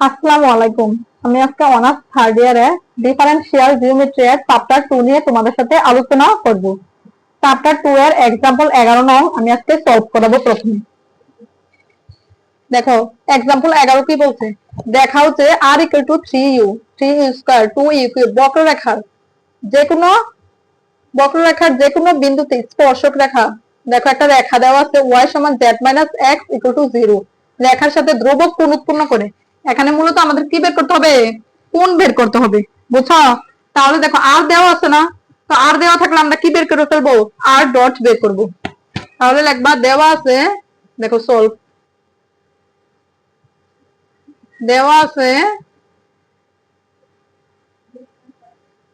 আসসালামু আলাইকুম। আমি আজকে অনার্স থার্ড ইয়ারে ডিফারেন্সিয়াল জিওমেট্রি এর চ্যাপ্টার টু নিয়ে তোমাদের সাথে আলোচনা করব। চ্যাপ্টার টু এর এক্সাম্পল এগারো নং আমি আজকে সলভ প্রথমে। দেখো এক্সাম্পল এগারো কি বলছে? দেখাও যে R equal to three U three U square two U cube বক্ররেখার যে কোনো বক্ররেখার যে কোনো বিন্দুতে স্পর্শক রেখা। দেখো, একটা রেখা দেওয়া আছে ওয়াই সমান Z minus X equal to zero রেখার সাথে ধ্রুবক কোণ উৎপন্ন করে। এখানে মূলত আমাদের কি বের করতে হবে? কোন বের করতে হবে? বুঝছ তাহলে দেখো, আর দেওয়া আছে না। তো আর দেওয়া থাকলে আমরা কি বের করে ফেলব? আর ডট বের করব। তাহলে লিখবা দেওয়া আছে, দেখো সলভ দেওয়া আছে,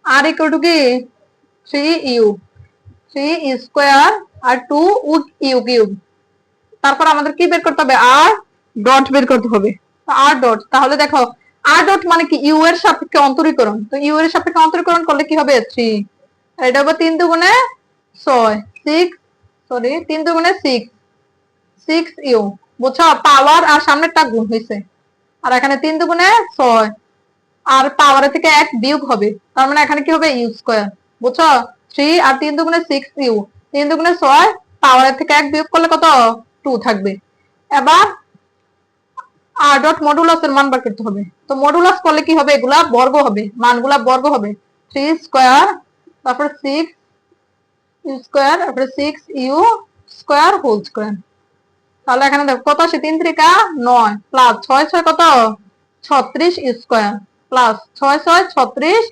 আর ইকুয়াল টু কি? থ্রি ইউ থ্রি স্কোয়ার আর টু ইউ কিউব তারপর আমাদের কি বের করতে হবে? আর ডট বের করতে হবে। আর ডট তাহলে দেখো আর ডট মানে কি? ইউ এর সাপেক্ষে অন্তরীকরণ। তো ইউ এর সাপেক্ষে অন্তরীকরণ করলে কি হবে? থ্রি এটা হবে তিন দুগুণে ছয়। সিক্স সরি তিন দুগুণে সিক্স সিক্স ইউ বুঝছ? পাওয়ার আর সামনেরটা গুণ হয়েছে। আর এখানে তিন দুগুণে ছয়। আর পাওয়ার থেকে এক বিয়োগ হবে। তার মানে এখানে কি হবে? ইউ স্কোয়ার বুঝছ? থ্রি আর তিন দুগুণে সিক্স ইউ তিন দুগুণে ছয় পাওয়ারের থেকে এক বিয়োগ করলে কত? টু থাকবে। এবার আর ডট মডুলাসের মান বার করতে হবে। তো মডুলাস করলে কি হবে? এগুলা বর্গ হবে। মানগুলা বর্গ হবে। থ্রি স্কোয়ার তারপর সিক্স স্কোয়ার তারপরে six U square whole square তাহলে এখানে দেখো, কত আসে? তিন ত্রিকা নয়। প্লাস ছয় ছয় কত? ছত্রিশ স্কোয়ার প্লাস ছয় ছয় ছত্রিশ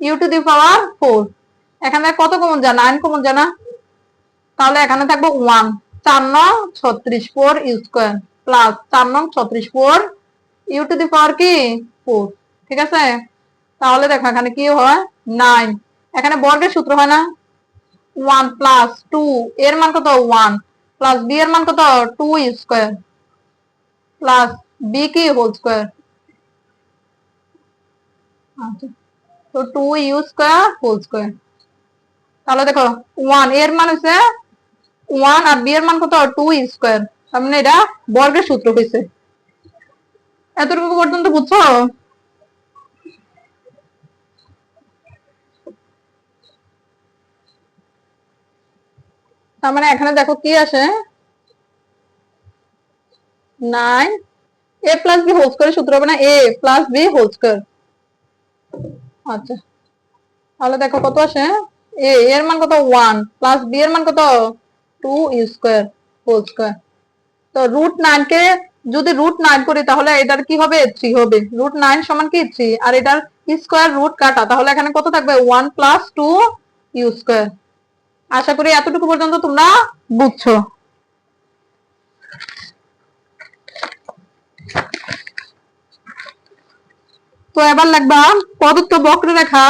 U to the power four এখানে কত কমন জানা নাইন কমন জানা তাহলে এখানে থাকবে ওয়ান চার নং ছত্রিশ ফোর স্কোয়ার প্লাস চার নং ছত্রিশ four U to the power কি? ফোর ঠিক আছে? তাহলে দেখো এখানে কি হয়? নাইন এখানে বর্গের সূত্র হয় না? ওয়ান প্লাস টু এর মান কত? ওয়ান প্লাস বি এর মান কত? টু স্কোয়ার প্লাস বি কি? হোল স্কোয়ার আচ্ছা তো two U square whole square তাহলে দেখো ওয়ানের মান হচ্ছে ওয়ান আর বি এর মান কত? টু স্কোয়ার তার মানে এটা বর্গের সূত্র হয়েছে এতটুকু পর্যন্ত বুঝছ? তার মানে এখানে দেখো কি আসে? Nine, A plus B whole square সূত্র হবে না? A plus B whole square আচ্ছা তাহলে দেখো কত আসে? এ, এর মান কত? ওয়ান প্লাস বি এর মান কত? Two U square whole square তো রুট নাইন কে যদি রুট নাইন করি, তাহলে এটার কি হবে? থ্রি হবে। রুট নাইন সমান কি? থ্রি আর এটার স্কোয়ার রুট কাটা। তাহলে এখানে কত থাকবে? One plus two U square আশা করি এতটুকু পর্যন্ত তোমরা বুঝছ। তো এবার লাগবা প্রদত্ত বক্ররেখা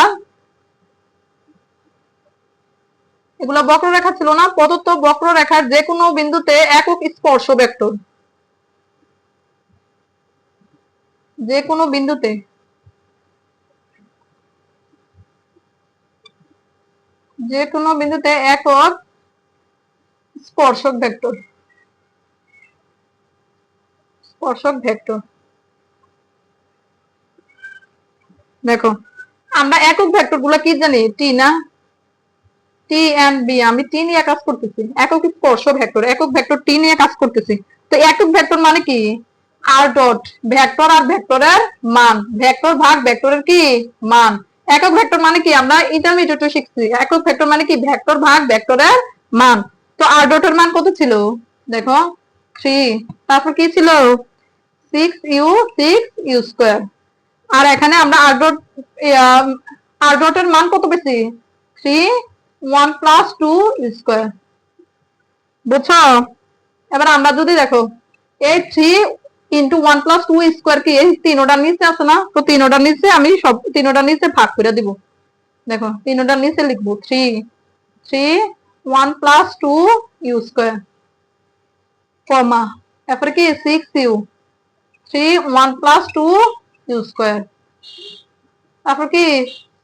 এগুলো বক্ররেখা ছিল না, প্রদত্ত বক্ররেখার যে কোনো বিন্দুতে একক স্পর্শ ভেক্টর। যে কোনো বিন্দুতে। যে কোনো বিন্দুতে একক স্পর্শক ভেক্টর। স্পর্শক ভেক্টর। দেখো, আমরা একক ভেক্টরগুলা কি জানি? টি না? টি এন্ড বি আমি টি নিয়ে কাজ করতেছি, একক স্পর্শ ভেক্টর, একক ভেক্টর টি নিয়ে কাজ করতেছি। তো একক ভেক্টর মানে কি? আর ডট ভেক্টর আর ভেক্টরের মান। ভেক্টর ভাগ ভেক্টরের কি? মান। একক ভেক্টর মানে কি? আমরা ইন্টারমিডিয়েটে শিখছি। একক ভেক্টর মানে কি? ভেক্টর ভাগ ভেক্টরের মান। তো আর ডটের মান কত ছিল? দেখো থ্রি তারপর কি ছিল? Six U six U square আর এখানে আমরা আর ডট আর ডটের মান কত বেশি three one plus two square বুঝছ? এবার আমরা যদি দেখো, এই three into one plus two square কি? এই তিনোটার নিচে আছে না? তো তিনোটার নিচে আমি সব তিনোটার নিচে ভাগ করে দিব। দেখো তিনোটার নিচে লিখব three three one plus two U square comma তারপরে কি? Six U three one plus two U square তারপর কি?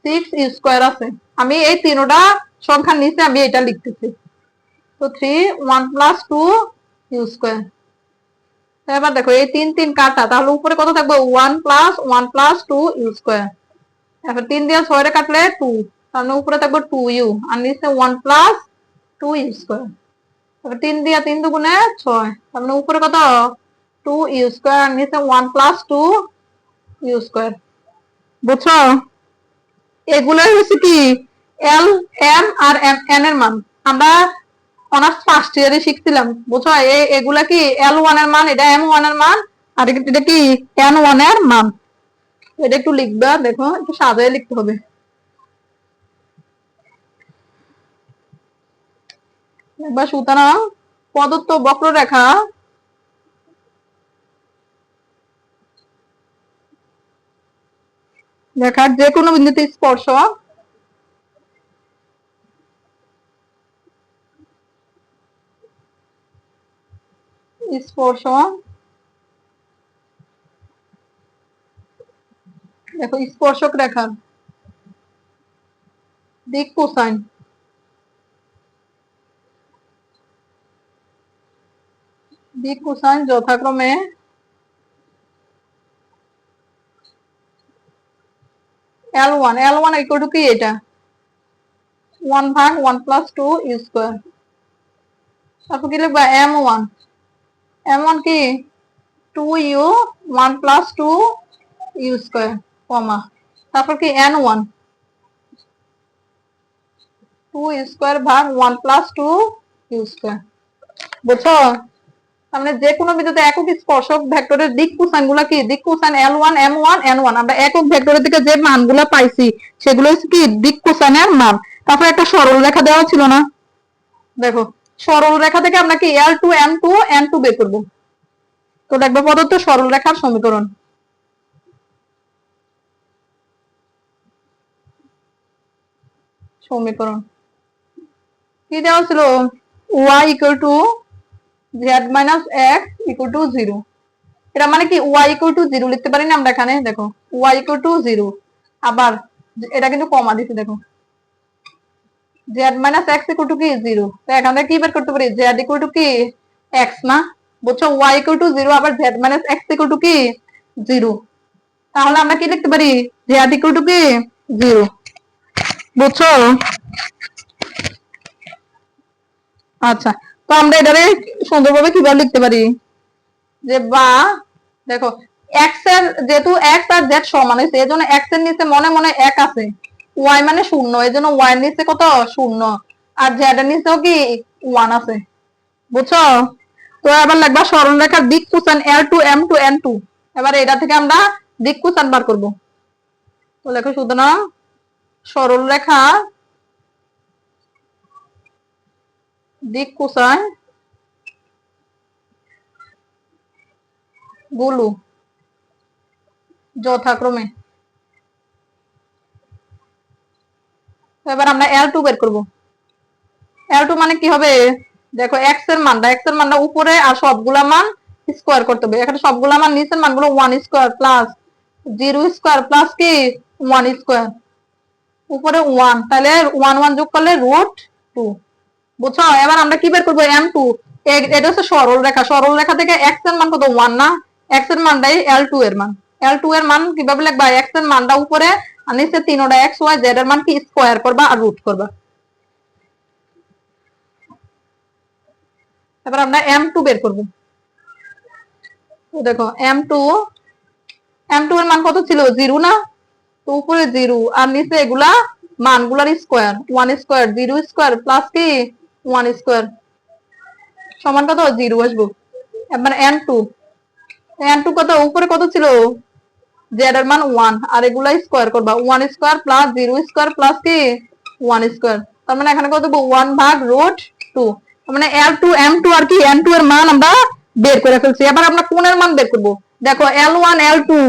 সিক্স ইউ স্কোয়ার আছে। আমি এই তিনোটা সংখ্যার নিচে আমি এটা লিখতেছি। তো three one plus two U square এবার দেখো, এই তিন তিন কাটা, তাহলে উপরে কত থাকবে? One plus one plus two U square এবার তিন দিয়ে ছয়টা কাটলে টু তাহলে উপরে থাকবে টু ইউ আর নিচে one plus two U square তিন দিয়ে তিন দুগুণে ছয় মানে উপরে কত? টু ইউ স্কোয়ার আর নিচে one plus two U square বুঝছ? এগুলোই হচ্ছে কি? এল এম আর এম এন এর মান। আমরা অনার্স ফার্স্ট ইয়ারে শিখছিলাম, বুঝছ? এগুলা কি এল ওয়ানের মান, এটা এম ওয়ানের মান, আর এটা কি এন ওয়ানের মান? এটা একটু লিখবা, দেখো, একটু সাজায় লিখতে হবে। একবার সুতরাং প্রদত্ত বক্ররেখা রেখার যে কোনো বিন্দুতে স্পর্শ স্পর্শ দেখো, স্পর্শক রেখার দিক কোসাইন। দিক কোসাইন যথাক্রমে L one L one equal to কি এটা? ওয়ান ভাগ ওয়ান প্লাস টু স্কোয়ার তারপর কি লিখবা? এম ওয়ান এম ওয়ান কি two U one plus two U square comma তারপর কি এন ওয়ান টু স্কোয়ার ভাগ one plus two U square বুঝছ? মানে যে কোনো বিন্দুতে একক স্পর্শক ভেক্টরের দিক কোসাইনগুলা কি? দিক cosine L one M one N one আমরা একক ভেক্টরের থেকে যে মানগুলো পাইছি, সেগুলো কি? দিক কোসাইনের মান। তারপর একটা সরল রেখা দেওয়া ছিল না? দেখো সরল রেখা থেকে আমরা কি L two M two N two বের করব? তো দেখবে প্রদত্ত সরল রেখার সমীকরণ। সমীকরণ। কি দেওয়া ছিল? Y equal to Z minus X equal to zero এটা মানে কি y ইকুয়াল টু জিরো লিখতে পারি না আমরা এখানে? দেখো, y ইকুয়াল টু জিরো আবার, এটা কিন্তু কমা দিছি দেখো। Z minus X equal to কি জিরো তো এখান থেকে কি বের করতে পারি জেড ইকুয়াল টু কি এক্স না? বুঝছ? Y ইকুয়াল টু জিরো আবার Z minus X equal to কি জিরো তাহলে আমরা কি লিখতে পারি? জেড ইকুয়াল টু কি জিরো বুঝছ? আচ্ছা তো আমরা এটারে সুন্দরভাবে কীভাবে লিখতে পারি? যে বা, দেখো এক্সের যেহেতু এক্স আর জেড সমান হয়েছে এই জন্য এক্সের নিচে মনে মনে এক আছে। ওয়াই মানে শূন্য এই জন্য ওয়াই নিচে কত? শূন্য। আর জেড এর নিচেও কি ওয়ান আছে? বুঝছ? তো এবার লাগবা সরল রেখার দিক cosine L two M two N two এবার এটা থেকে আমরা দিক কুসান বার করব। তো লেখো সুতরাং সরল রেখা দিক কোসাইনগুলো যথাক্রমে। এবার আমরা এল বের করব। এল মানে কি হবে? দেখো এক্সের মানটা এক্সের মানটা উপরে আর সবগুলা মান করতে হবে। এখানে সবগুলা মান, নিচের মানগুলো ওয়ান প্লাস প্লাস কি? উপরে তাহলে ওয়ান ওয়ান যোগ করলে রুট টু বুঝছ? এবার আমরা কি বের করব? এম টু এটা হচ্ছে সরল রেখা। সরল রেখা থেকে এক্সের মান কত? ওয়ান না? এক্সের মানটাই এল টু এর মান। এল টু এর মান কীভাবে লিখবা? এক্সের মানটা উপরে নিচে তিনোটা এক্স ওয়াই জেড এর মান কি স্কোয়ার করবা আর রুট করবা। এবার আমরা এম টু বের করব। দেখো, এম টু এম টু এর মান কত ছিল? জিরো না? তো উপরে জিরো। আর নিচে এগুলা মানগুলার square. One square, zero square, plus কি? One square. সমান কত? জিরো আসব। এবার এন টু। এন টু কত? উপরে কত ছিল? জেড এর মান ওয়ান আর এগুলা স্কোয়ার করবা। One square plus zero square plus কি? ওয়ান স্কোয়ার তার মানে এখানে কত ওয়ান ভাগ রুট টু মানে এল টু এম টু আর কি? এন টু এর মান আমরা বের করে ফেলছি। এবার আমরা কোণের মান বের করব। দেখো L one L two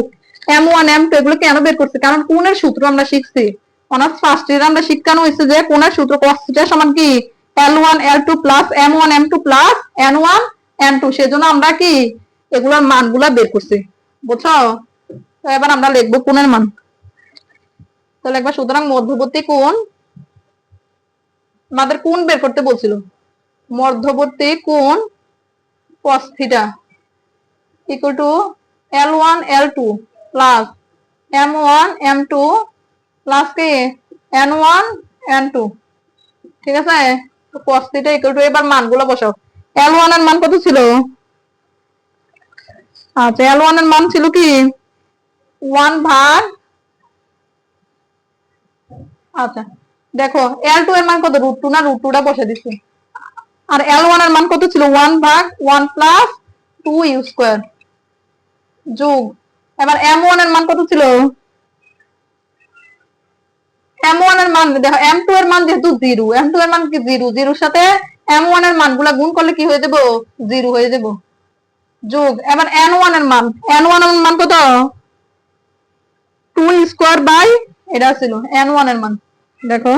M one M two এগুলো কেন বের করছি? কারণ কোণের সূত্র আমরা শিখছি। অনার্স ফার্স্ট ইয়ার আমরা শিক্ষানো হয়েছে যে কোণের সূত্র cos থিটা সমান কি? L one L two plus M one M two plus N one N two সেজন্য আমরা কি? এগুলোর মানগুলা বের করছি। বুঝছ? তো এবার আমরা লিখব কোণের মান। তো লিখবা সুতরাং মধ্যবর্তী কোণ, আমাদের কোণ বের করতে বলছিল। মধ্যবর্তী কোণ equal to L one L two plus M one M two plus কি? এন ওয়ান এন টু ঠিক আছে? কস থিটা ইকুয়াল টু এবার মানগুলো বসাও। এল ওয়ানের মান কত ছিল? আচ্ছা এল ওয়ানের মান ছিল কি? ওয়ান ভাগ আচ্ছা দেখো এল টু এর মান কত? রুট টু না? রুট টুটা বসে দিচ্ছি। আর এল ওয়ানের মান কত ছিল? ওয়ান ভাগ one plus two U square যোগ। এবার এম ওয়ানের মান কত ছিল? এম ওয়ানের মান, দেখো এম টু এর মান যেহেতু জিরো এম টু এর মান কি জিরো জিরোর সাথে এম ওয়ানের মানগুলা গুণ করলে কি হয়ে যাব? জিরো হয়ে যাব। যোগ। এবার এন ওয়ানের মান এন ওয়ানের মান কত? টু স্কোয়ার বাই, এটা ছিল এন ওয়ানের মান। দেখো।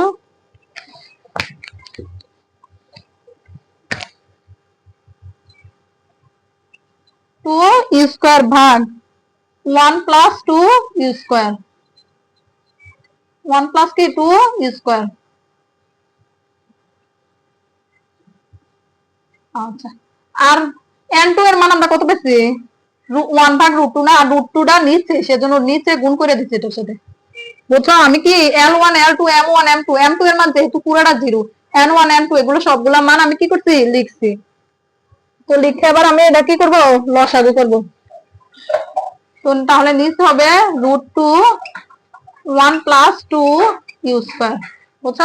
টু স্কোয়ার ভাগ one plus two square. One plus কি? Two square. আচ্ছা। আর এন টু এর মান আমরা কত পেয়েছি? ওয়ান ভাগ রুট টু না রুট টুটা নিচে, সেজন্য নিচে গুণ করে দিচ্ছি এটার সাথে। বুঝছ? আমি কি L one L two M one M two M two এর মান যেহেতু পুরোটা zero N one M two এগুলো সবগুলা মান আমি কি করছি? লিখছি। তো লিখে এবার আমি এটা কি করব? লসাগু করব। তো তাহলে নিচে হবে root two one plus two U square বুঝছ?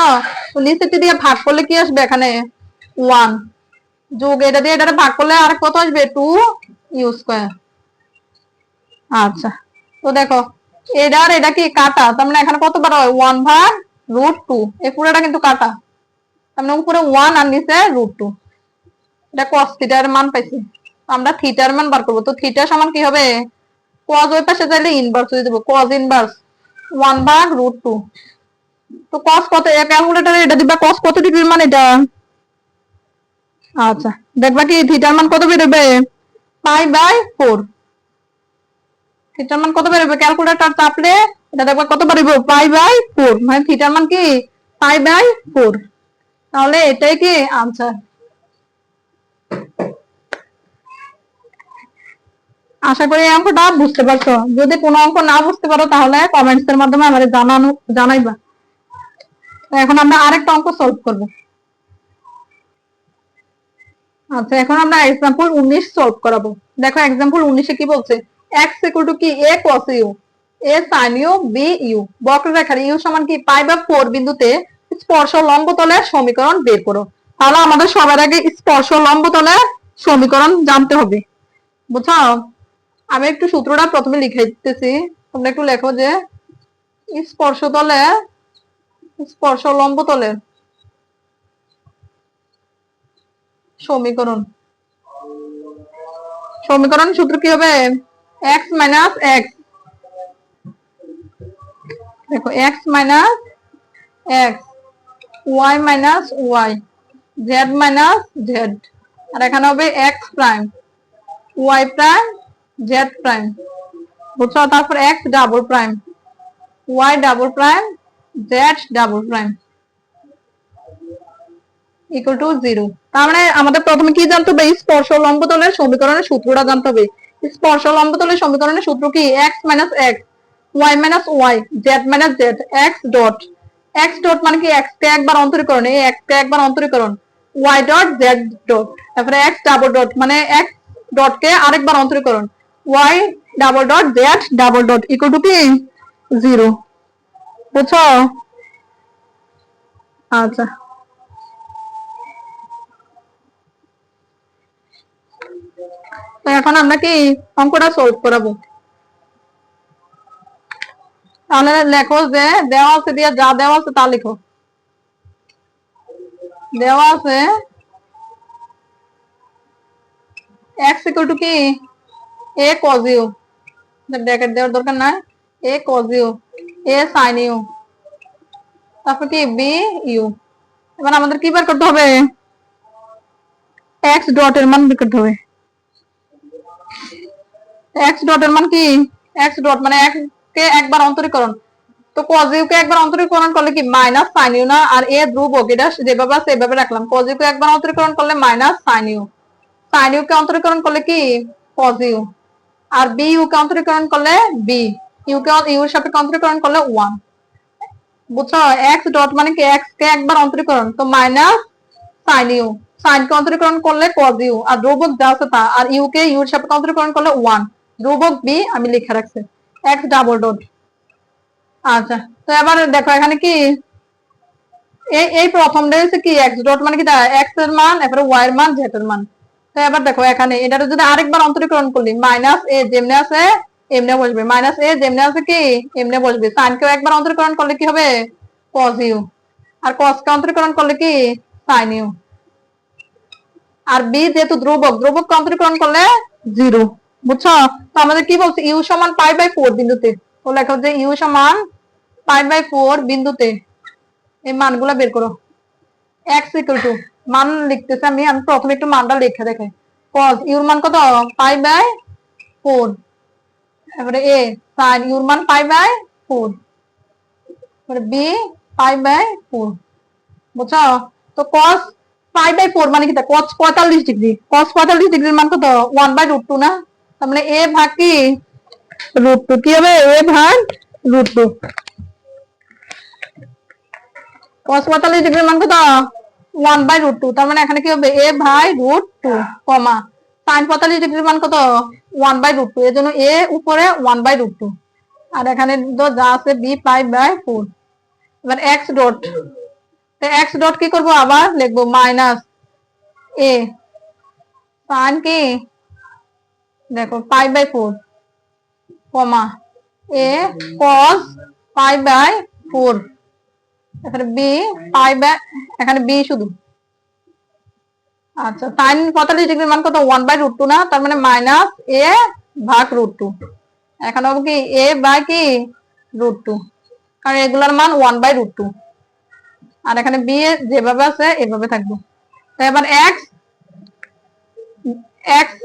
তো নিচেটি দিয়ে ভাগ করলে কি আসবে এখানে? ওয়ান যোগ এটা দিয়ে এটা ভাগ করলে আর কত আসবে? টু ইউ স্কোয়ার আচ্ছা। তো দেখো, এটা আর এটা কি কাটা? তার মানে এখানে কত বার হয়? ওয়ান ভাগ রুট টু এই পুরোটা কিন্তু কাটা। তার মানে উপরে ওয়ান আর নিচে রুট টু এটা কস থিটার মান পাইছি। আমরা থিটার মান বার করব। তো থিটা সমান কি হবে? কজ ওই পাশে চাইলে ইনভার্স হয়ে যাব। কজ ইনভার্স ওয়ান ভাগ রুট টু তো কস কত? ক্যালকুলেটারে এটা দিবা কস কত ডিগ্রির মান এটা? আচ্ছা। দেখবা কি থিটার মান কত বেরোবে পাই বাই ফোর থিটার মান কত বেরোবে ক্যালকুলেটর চাপলে এটা দেখবা কত বেরোবে পাই বাই ফোর মানে থিটার মান কি? পাই বাই ফোর তাহলে এটাই কি? আনসার আশা করি অঙ্কটা বুঝতে পারছ। যদি কোনো অঙ্ক না বুঝতে পারো, তাহলে কমেন্টস এর মাধ্যমে আমাদের জানানো, জানাইবা। এখন আমরা আরেকটা অঙ্ক সলভ করব। আচ্ছা এখন আমরা এক্সাম্পল উনিশ সলভ করাবো। দেখো এক্সাম্পল উনিশে কি বলছে? এক্স ইকুয়াল টু কি? A cos U A sine U B U বক্ররেখার ইউ সমান কি? পাই বা ফোর বিন্দুতে স্পর্শ সমীকরণ বের করো। তাহলে আমাদের সবার আগে স্পর্শ লম্ব তলের সমীকরণ জানতে হবে। বুঝছ আমি একটু সূত্রটা প্রথমে লিখে দিতেছি। তোমরা একটু লেখো যে স্পর্শ তলে, স্পর্শ লম্ব তলের সমীকরণ। সমীকরণ সূত্র কি হবে? X minus X. দেখো, X minus X, Y minus Y, Z minus Z. আর এখানে হবে X prime, Y prime, Z prime. বুঝছ? তারপর X double prime, Y double prime, Z double prime. Equal to zero তার মানে আমাদের প্রথমে কি জানতে হবে? স্পর্শ লম্ব তলের সমীকরণের সূত্রটা জানতে হবে। স্পর্শ লম্ব তলের সমীকরণের সূত্র কি? X minus X Y minus Y Z minus Z X dot X dot মানে কি? এক্স কে একবার অন্তরীকরণ এই এক্স কে একবার অন্তরীকরণ ওয়াই ডট জেড ডট তারপরে এক্স ডাবল ডট মানে এক্স ডট কে আরেকবার অন্তরীকরণ Y double dot Z double dot equal to কি? জিরো বুঝছ? আচ্ছা। তো এখন আমরা কি অঙ্কটা সলভ করাবো? তাহলে লেখো যে দেওয়া আছে দিয়ে যা দেওয়া আছে তা লিখো। দেওয়া আছে এক্স ইকুয়াল টু কি? এ কজ ইউ ব্র্যাকেট দেওয়ার দরকার নাই। A cos u a sine u তারপর কি? বি ইউ এবার আমাদের কি বের করতে হবে? এক্স ডটের মান বের করতে হবে। এক্স ডটের মান কি? এক্স ডট মানে এক কে একবার অন্তরীকরণ। তো কে একবার অন্তরীকরণ করলে কি মাইনাস sin u না? আর এ ধ্রুবক, এটা যেভাবে আছে সেভাবে রাখলাম। কে একবার অন্তরীকরণ করলে minus sin u sin u কে অন্তরীকরণ করলে কি? u আর বি ইউ কে অন্তরীকরণ করলে বি ইউ কে ইউর সাপেক্ষে অন্তরীকরণ করলে ওয়ান বুঝছ? এক্স ডট মানে কি? এক্স কে একবার অন্তরীকরণ। তো মাইনাস সাইন ইউ অন্তরীকরণ করলে ইউ আর যা আছে তা, আর ইউ কে সাপেক্ষে অন্তরীকরণ করলে ওয়ান বি আমি লিখে রাখছি। এক্স ডাবল ডট আচ্ছা তো এবার দেখো এখানে কি? এই এই প্রথমটা হচ্ছে কি এক্স ডট মানে কি এক্সের মান, এরপরে ওয়াই এর মান জেড এর মান। তো এবার দেখো এখানে এটা যদি আরেকবার অন্তরীকরণ করলি মাইনাস এ যেমনি আছে, এমনি বসবে। মাইনাস এ যেমনি আছে কি, এমনি বসবে। সাইন কেও একবার অন্তরীকরণ করলে কি হবে? কজ ইউ আর কস কে অন্তরীকরণ করলে কি? সাইন ইউ আর বি যেহেতু ধ্রুবক ধ্রুবক অন্তরীকরণ করলে জিরো বুঝছ? তো আমাদের কি বলছে? ইউ সমান পাই বাই ফোর বিন্দুতে। তো লেখো যে ইউ সমান পাই বাই ফোর বিন্দুতে। এই মানগুলা বের করো। এক্স ইকুয়াল টু মান লিখতেছে আমি আমি প্রথমে একটু মানটা লিখে দেখে কজ ইউর মান কত? পাই বাই ফোর এবারে এ সাইন ইউর মান পাই বাই ফোর এবারে বি পাই বাই ফোর বুঝছ? তো কস পাই বাই ফোর মানে কি কস পঁয়তাল্লিশ ডিগ্রি কস পঁয়তাল্লিশ ডিগ্রির মান কত? ওয়ান বাই রুট টু না? তার মানে এ ভাগ কি? রুট টু কি হবে? এ ভাগ রুট টু cos 45 ডিগ্রির মান কত? 1 বাই রুট টু তার মানে এখানে কি হবে? a by root two comma. sin 45 ডিগ্রির মান কত? 1 বাই রুট টু এর জন্য a উপরে 1 বাই রুট টু আর এখানে তো যা আছে b পাই বাই 4 এবার x ডট x ডট কি করব আবার? লিখব মাইনাস a sin কি? দেখো pi by 4 comma a cos pi by 4 এখানে বি পাই বাই এখানে বি শুধু। আচ্ছা সাইন পঁয়তাল্লিশ ডিগ্রির মান কত? ওয়ান বাই রুট টু না? তার মানে মাইনাস এ ভাগ রুট টু এখানে হবে কি এ বাই কি? রুট টু কারণ এগুলার মান ওয়ান বাই রুট টু আর এখানে বি যেভাবে আছে, এভাবে থাকবে। এবার এক্স এক্স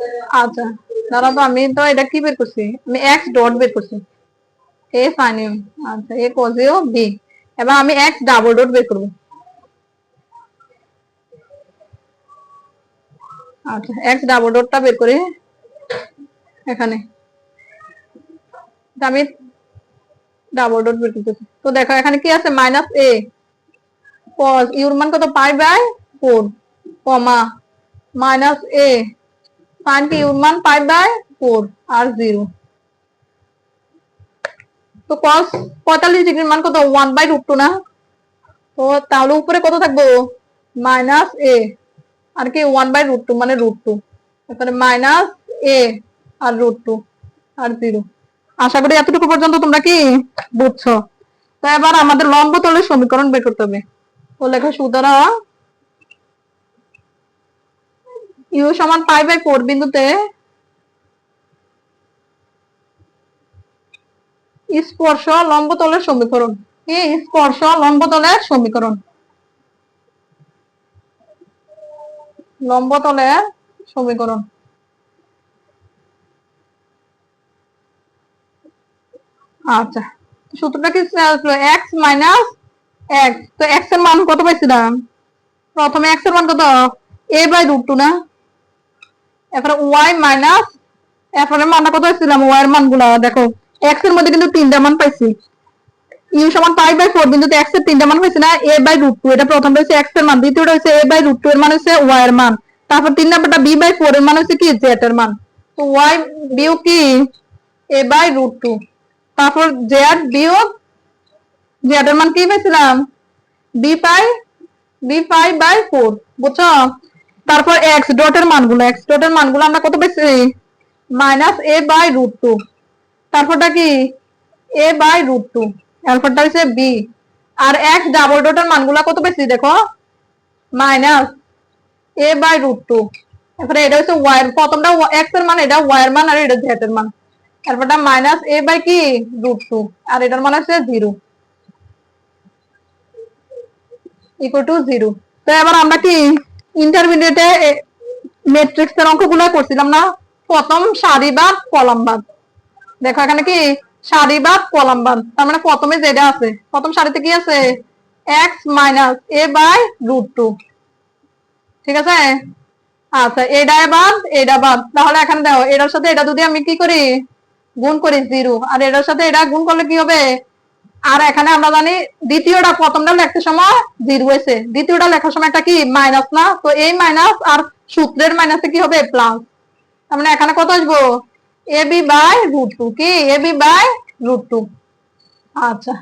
আচ্ছা দাঁড়া তো, আমি তো এটা কি বের করছি? আমি এক্স ডট বের করছি। এ সাইন আচ্ছা এ কজেও বি এবার আমি এক্স ডাবল ডট বের করব। আচ্ছা এক্স ডাবল ডটটা বের করি এখানে। আমি ডাবল ডট বের করতেছি। তো দেখো, এখানে কি আছে? মাইনাস এ ইউর মান কত? Pi by four comma minus a sine কি ইউর মান পাই বাই ফোর আর জিরো তো কস পঁয়তাল্লিশ ডিগ্রির মান কত? ওয়ান বাই রুট টু না? তো তাহলে উপরে কত থাকব? মাইনাস এ আর কি? ওয়ান বাই রুট টু মানে রুট টু তারপরে মাইনাস এ আর রুট টু আর জিরো আশা করি এতটুকু পর্যন্ত তোমরা কি বুঝছ? তো এবার আমাদের লম্ব তলের সমীকরণ বের করতে হবে। লেখা সুতরাং। ইউ সমান পাই বাই ফোর বিন্দুতে। স্পর্শ লম্ব তলের সমীকরণ। কি? স্পর্শ লম্ব তলের সমীকরণ। লম্ব তলের সমীকরণ। আচ্ছা সূত্রটা কি এক্স মাইনাস এক্স তো এক্সের মান কত পাইছিলাম? প্রথমে এক্সের মান কত? এ বাই রুট টু না? এরপরে ওয়াই মাইনাস, এরপরে মানটা কত পাইছিলাম? ওয়াই এর মানগুলা, দেখো। এক্সের মধ্যে কিন্তু তিনটা মান পাইছি। ইউ সমান পাই বাই ফোর, বিন্দুতে এক্সের তিনটা মান পাইছি না? এ বাই রুট টু, এটা প্রথম হচ্ছে এক্সের মান, দ্বিতীয়টা হচ্ছে এ বাই রুট টু, এর মান হচ্ছে ওয়াই এর মান। তারপর তিন নাম্বারটা বি বাই ফোর, এর মান হচ্ছে কি? জেড এর মান। তো ওয়াই বিয়োগ কি? A by root two. তারপর জেড বিয়োগ জেড এর মান কি পাইছিলাম? B pi b pi by four বুঝছ? তারপর এক্স ডটের মানগুলো এক্স ডটের মানগুলো আমরা কত পেয়েছি minus a by root two তারপরটা কি? এ বাই রুট টু তারপরটা হচ্ছে বি আর এক্স ডাবল ডটের মানগুলা কত বেশি দেখো? Minus a by root two তারপরে এটা হচ্ছে ওয়াই প্রথমটা এক্সের মান, এটা ওয়াই এর মান, আর এটা জেড এর মান। তারপরটা মাইনাস এ বাই কি? রুট টু আর এটার মান হচ্ছে জিরো ইকুয়াল টু জিরো তো এবার আমরা কি ইন্টারমিডিয়েটে ম্যাট্রিক্স এর অঙ্কগুলো করছিলাম না? প্রথম সারি বাদ কলাম বাদ। দেখো এখানে কি? সারি বাদ কলাম বাদ। তার মানে প্রথমে যেটা আছে। প্রথম সারিতে কি আছে? X minus a by root two ঠিক আছে? আচ্ছা এটা বাদ এটা বাদ। তাহলে এখানে দেখো, এটার সাথে এটা যদি আমি কি করি? গুণ করি জিরো আর এটার সাথে এটা গুণ করলে কি হবে? আর এখানে আমরা জানি দ্বিতীয়টা প্রথমটা লেখার সময় জিরো হয়েছে। দ্বিতীয়টা লেখার সময় একটা কি? মাইনাস না? তো এই মাইনাস আর সূত্রের মাইনাসে কি হবে? প্লাস। মানে এখানে কত আসব? A b by root two. কি? A b by root two. আচ্ছা।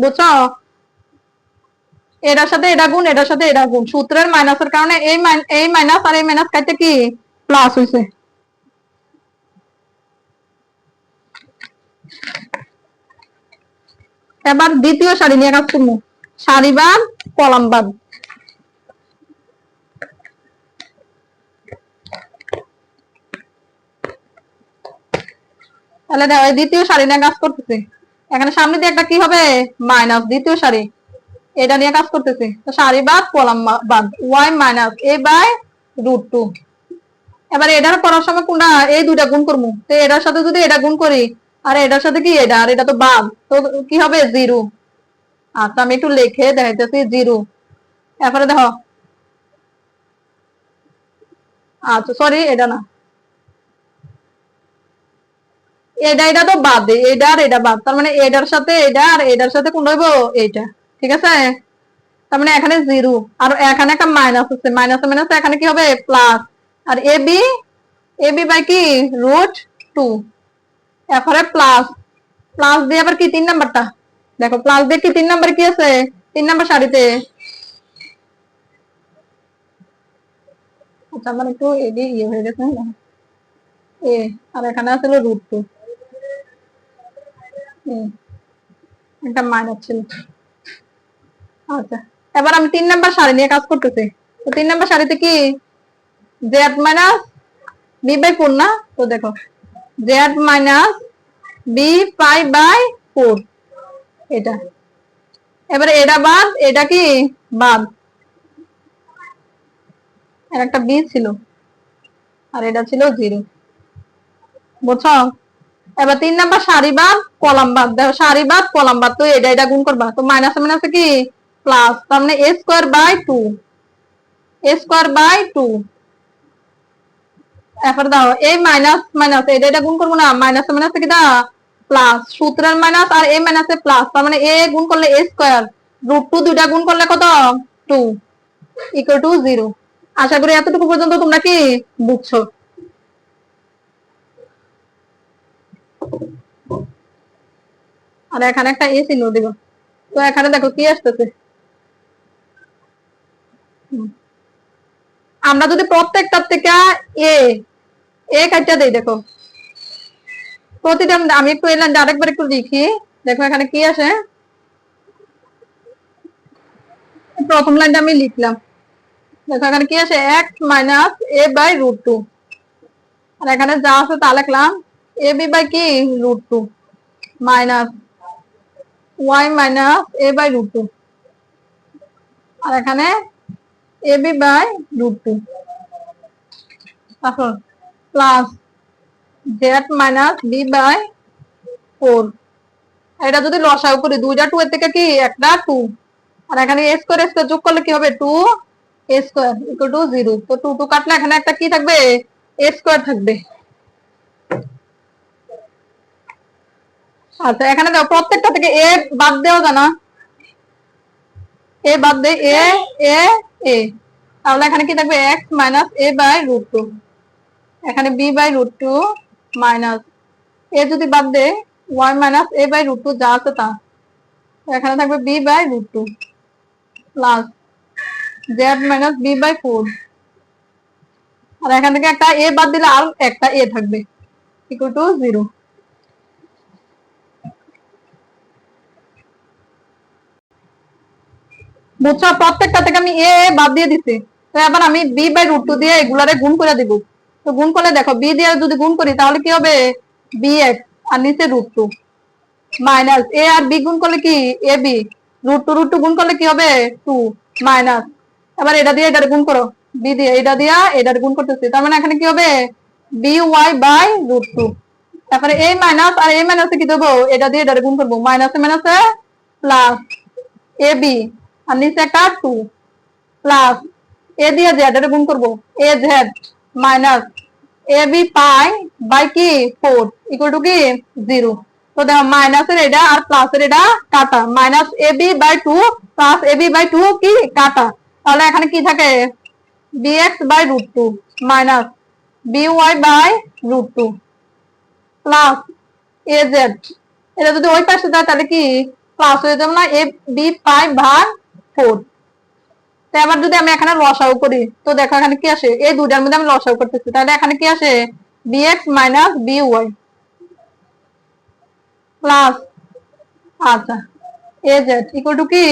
বুঝছ? এটার সাথে এটা গুণ, এটার সাথে এটা গুণ। সূত্রের মাইনাসের কারণে এই এই মাইনাস আর এই মাইনাস কাইতে কি? প্লাস হয়েছে। এবার দ্বিতীয় শাড়ি নিয়ে কাজ করব। শাড়ি বাদ, কলাম বাদ। তাহলে দেখো দ্বিতীয় সারি নিয়ে কাজ করতেছে। এখানে সামনে দিয়ে একটা কি হবে? মাইনাস দ্বিতীয় শাড়ি। এটা নিয়ে কাজ করতেছে। তো সারি বাদ, কলাম বাদ। Y minus a by root two. এবার এটার করার সময় কোনটা? এই দুইটা গুণ করব। তো এটার সাথে যদি এটা গুণ করি আর এটার সাথে কি এটা? আর এটা তো বাদ তো কি হবে? জিরো। আচ্ছা আমি একটু লিখে দেখাইতেছি, জিরো। এরপরে দেখো। আচ্ছা সরি এটা না। এটা এটা তো বাদ এটা আর এটা বাদ। তার মানে এটার সাথে এটা আর এটার সাথে কোন হইব? এইটা। ঠিক আছে? তার মানে এখানে জিরো। আর এখানে একটা মাইনাস আছে। মাইনাস মাইনাস এখানে কি হবে? Plus R a b a b by কি? রুট টু এরপরে প্লাস প্লাস দিয়ে আবার কি তিন নাম্বারটা দেখো প্লাস দিয়ে কি তিন নাম্বার কি আছে? তিন নাম্বার সারিতে আচ্ছা আমার একটু এডি ইয়ে হয়ে গেছে এ, আর এখানে আছে রুট টু একটা মাইনাস ছিল। আচ্ছা এবার আমি তিন নাম্বার সারি নিয়ে কাজ করতেছি। তো তিন নাম্বার সারিতে কি z minus b by four না? তো দেখো z minus b pi by four. এটা। এবারে এটা বাদ, এটা কি? বাদ। এর একটা বি ছিল। আর এটা ছিল জিরো। বুঝছ? এবার তিন নাম্বার সারি বাদ, কলাম বাদ। দেখো, সারি বাদ, কলাম বাদ। তো এটা এটা গুণ করবা। তো মাইনাস মাইনাসে কি? প্লাস তার মানে a square by two a square by two এরপর দাও, এই মাইনাস মাইনাস এটা এটা গুণ করব না মাইনাস মাইনাস কি দা প্লাস সূত্রের মাইনাস আর এ মাইনাসে প্লাস তার মানে এ গুণ করলে এ স্কোয়ার রুট টু দুইটা গুণ করলে কত? টু ইকুয়াল টু জিরো আশা করি এতটুকু পর্যন্ত তোমরা কি বুঝছ? আর এখানে একটা এ চিহ্ন দিব তো এখানে দেখো কি আসতেছে? আমরা যদি প্রত্যেকটার থেকে এ এ কাটটা দেই, দেখো। প্রতিটা আমি একটু এলাম, আরেকবার একটু লিখি দেখো এখানে কি আসে প্রথম লাইনটা আমি লিখলাম। দেখো এখানে কি আছে? X minus a by root two আর এখানে যা আছে তা লিখলাম এ বি বাই কি? Root two minus y minus a by root two আর এখানে a b by root two তারপর plus z minus b by four এটা যদি লসাও করি দুইটা টু এর থেকে কি একটা টু আর এখানে এ স্কোয়ার এ স্কোয়ার যোগ করলে কি হবে? Two a square equal to zero তো টু টু কাটলে এখানে একটা কি থাকবে? এ স্কোয়ার থাকবে। আচ্ছা এখানে দেখো, প্রত্যেকটা থেকে এ বাদ দেওয়া জানা এ বাদ দে এ এ এ তাহলে এখানে কি থাকবে? X minus a by root two এখানে b by root two minus a যদি বাদ দে y minus a by root two যা আছে তা। এখানে থাকবে b by root two plus z minus b by four আর এখান থেকে একটা এ বাদ দিলে আর একটা এ থাকবে ইকুয়াল টু জিরো বুঝছ? প্রত্যেকটা থেকে আমি এ বাদ দিয়ে দিছি। তো এবার আমি বি বাই রুট টু দিয়ে এগুলারে গুণ করে দিব। তো গুণ করলে দেখো বি দিয়ে যদি গুণ করি, তাহলে কি হবে? বি এক্স আর নিচে রুট টু মাইনাস এ আর বি গুণ করলে কি? A b root two root two গুণ করলে কি হবে? টু মাইনাস এবার এটা দিয়ে এটার গুণ করো। বি দিয়ে এটা দিয়া এটার গুণ করতেছি। তার মানে এখানে কি হবে? B y by root two তারপরে এই মাইনাস আর এই মাইনাসে কি দেবো? এটা দিয়ে এটার গুণ করব। মাইনাসে মাইনাসে প্লাস এ বি আর নিচে একটা টু প্লাস এ দিয়ে জেড এর গুণ করব। A z minus a b pi by কি ফোর ইকুয়াল টু কি জিরো তো দেখো মাইনাসের এটা আর প্লাসের এটা কাটা minus a b by two plus a b by two কি কাটা তাহলে এখানে কি থাকে bx by root two minus by by root two plus a z এটা যদি ওই পাশে যায়, তাহলে কি? প্লাস হয়ে যাবে না এ বি পাই ভাগ ফোর তো এবার যদি আমি এখানে লসাও করি, তো দেখো এখানে কি আসে? এই দুটার মধ্যে আমি লসাও করতেছি। তাহলে এখানে কি আসে? B x minus b y plus আচ্ছা এ জেড ইকুয়াল টু কি?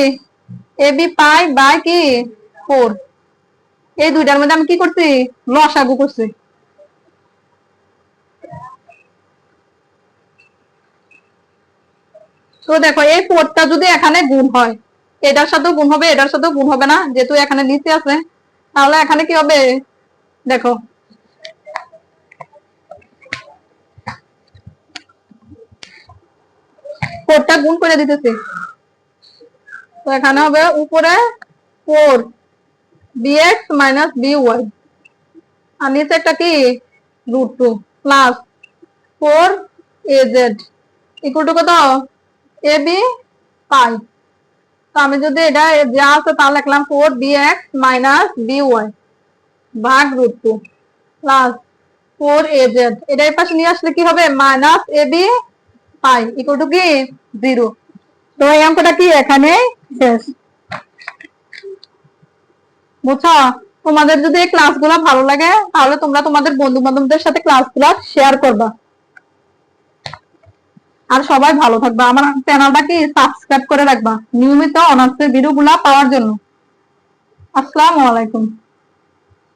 এ বি পাই বাই কি? ফোর এই দুইটার মধ্যে আমি কি করছি? লসাগু করছি। তো দেখো এই ফোরটা যদি এখানে গুণ হয় এটার সাথেও গুণ হবে, এটার সাথেও গুণ হবে না। যেহেতু এখানে নিচে আছে, তাহলে এখানে কি হবে? দেখো। ফোরটা গুণ করে দিতেছি। তো এখানে হবে উপরে four b x minus b y আর নিচে একটা কি? Root two plus four a z equal to কত? এ বি পাই তো আমি যদি এটা যা আছে তা লিখলাম four b x minus b y ভাগ root two plus four a z এটা এই পাশে নিয়ে আসলে কি হবে? Minus a b pi equal to কি? জিরো তো এই অঙ্কটা কি এখানে শেষ। বুঝছ? তোমাদের যদি এই ক্লাসগুলো ভালো লাগে, তাহলে তোমরা তোমাদের বন্ধু বান্ধবদের সাথে ক্লাসগুলো শেয়ার করবা। আর সবাই ভালো থাকবা। আমার চ্যানেলটাকে সাবস্ক্রাইব করে রাখবা। নিয়মিত অনার্সের ভিডিওগুলা পাওয়ার জন্য। আসসালামু আলাইকুম।